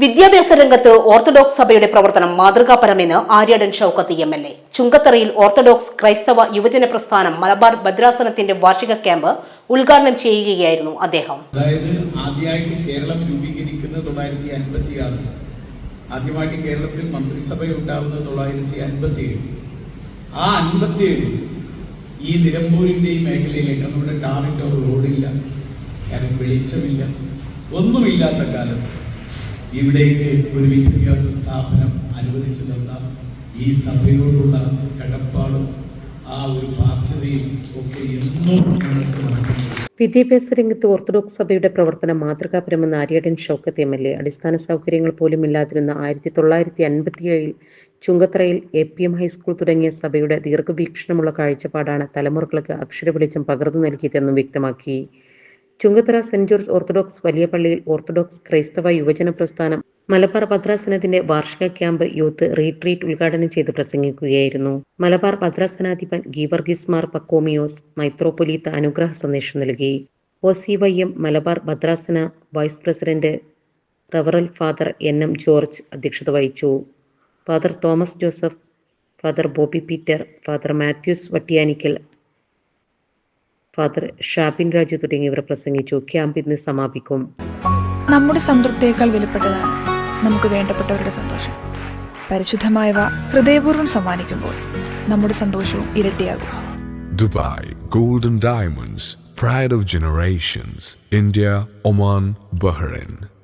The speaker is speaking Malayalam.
വിദ്യാഭ്യാസ രംഗത്ത് ഓർത്തഡോക്സ് സഭയുടെ പ്രവർത്തനം മാതൃകാപരമെന്ന് Aryadan Shoukath M L A. ചുങ്കത്തറയിൽ orthodox ക്രൈസ്തവ യുവജന പ്രസ്ഥാനം മലബാർ ഭദ്രാസനത്തിന്റെ വാർഷിക ക്യാമ്പ് ഉദ്ഘാടനം ചെയ്യുകയായിരുന്നു അദ്ദേഹം. അതായത് ആദ്യമായിട്ട് കേരളം രൂപീകരിക്കുന്നത് തൊള്ളായിരത്തി അൻപത്തി ആറ് ആദ്യമായിട്ട് കേരളത്തിൽ മന്ത്രിസഭ ഉണ്ടാവുന്നത് തൊള്ളായിരത്തി അൻപത്തി ഏഴ് ആ അൻപത്തി ഏഴ് ഈ നിലമ്പൂരിന്റെ ഈ മേഖലയിലേക്ക് നമ്മുടെ ടാറിന്റെ റോഡില്ല. കാരണം വെളിച്ചമില്ല. ഒന്നുമില്ലാത്ത കാലം. ഇവിടേക്ക് ഒരു വിദ്യാഭ്യാസ സ്ഥാപനം അനുവദിച്ചു തന്ന ഈ സഭയോടുള്ള കടപ്പാടും ആ ഒരു ബാധ്യതയും ഒക്കെ എന്നും വിദ്യാഭ്യാസ രംഗത്ത് ഓർത്തഡോക്സ് സഭയുടെ പ്രവർത്തനം മാതൃകാപരമെന്ന് Aryadan Shoukath M L A. അടിസ്ഥാന സൗകര്യങ്ങൾ പോലും ഇല്ലാതിരുന്ന ആയിരത്തി തൊള്ളായിരത്തി അൻപത്തിയേഴിൽ ചുങ്കത്തറയിൽ A P M high school തുടങ്ങിയ സഭയുടെ ദീർഘവീക്ഷണമുള്ള കാഴ്ചപ്പാടാണ് തലമുറകൾക്ക് അക്ഷരവെളിച്ചം പകർന്നു നൽകിയതെന്നും വ്യക്തമാക്കി. ചുങ്കത്തറ സെന്റ് ജോർജ് ഓർത്തഡോക്സ് വലിയ പള്ളിയിൽ ഓർത്തഡോക്സ് ക്രൈസ്തവ യുവജന പ്രസ്ഥാനം മലബാർ ഭദ്രാസനത്തിന്റെ വാർഷിക ക്യാമ്പ് യൂത്ത് റീട്രീറ്റ് ഉദ്ഘാടനം ചെയ്ത് പ്രസംഗിക്കുകയായിരുന്നു. മലബാർ ഭദ്രാസനാധിപൻ ഗീവർഗീസ് മാർ പക്കോമിയോസ് മൈത്രോപൊലീത്ത അനുഗ്രഹ സന്ദേശം നൽകി. O C Y M Malabar ഭദ്രാസന വൈസ് പ്രസിഡന്റ് റവറൽ ഫാദർ എൻ എം ജോർജ് അധ്യക്ഷത വഹിച്ചു. Father Thomas Joseph father Bobby Peter father Mathews Vattiyanikkal father Shabin Raju തുടങ്ങിയവർ പ്രസംഗിച്ചു. ക്യാമ്പ് ഇന്ന് സമാപിക്കും. നമ്മുടെ സംതൃപ്തിയേക്കാൾ വിലപ്പെട്ടതാണ് നമുക്ക് വേണ്ടപ്പെട്ടവരുടെ സന്തോഷം. പരിശുദ്ധമായവ ഹൃദയപൂർവം സമ്മാനിക്കുമ്പോൾ നമ്മുടെ സന്തോഷവും ഇരട്ടിയാകും. Dubai Golden Diamonds Pride of Generations India Oman Bahrain.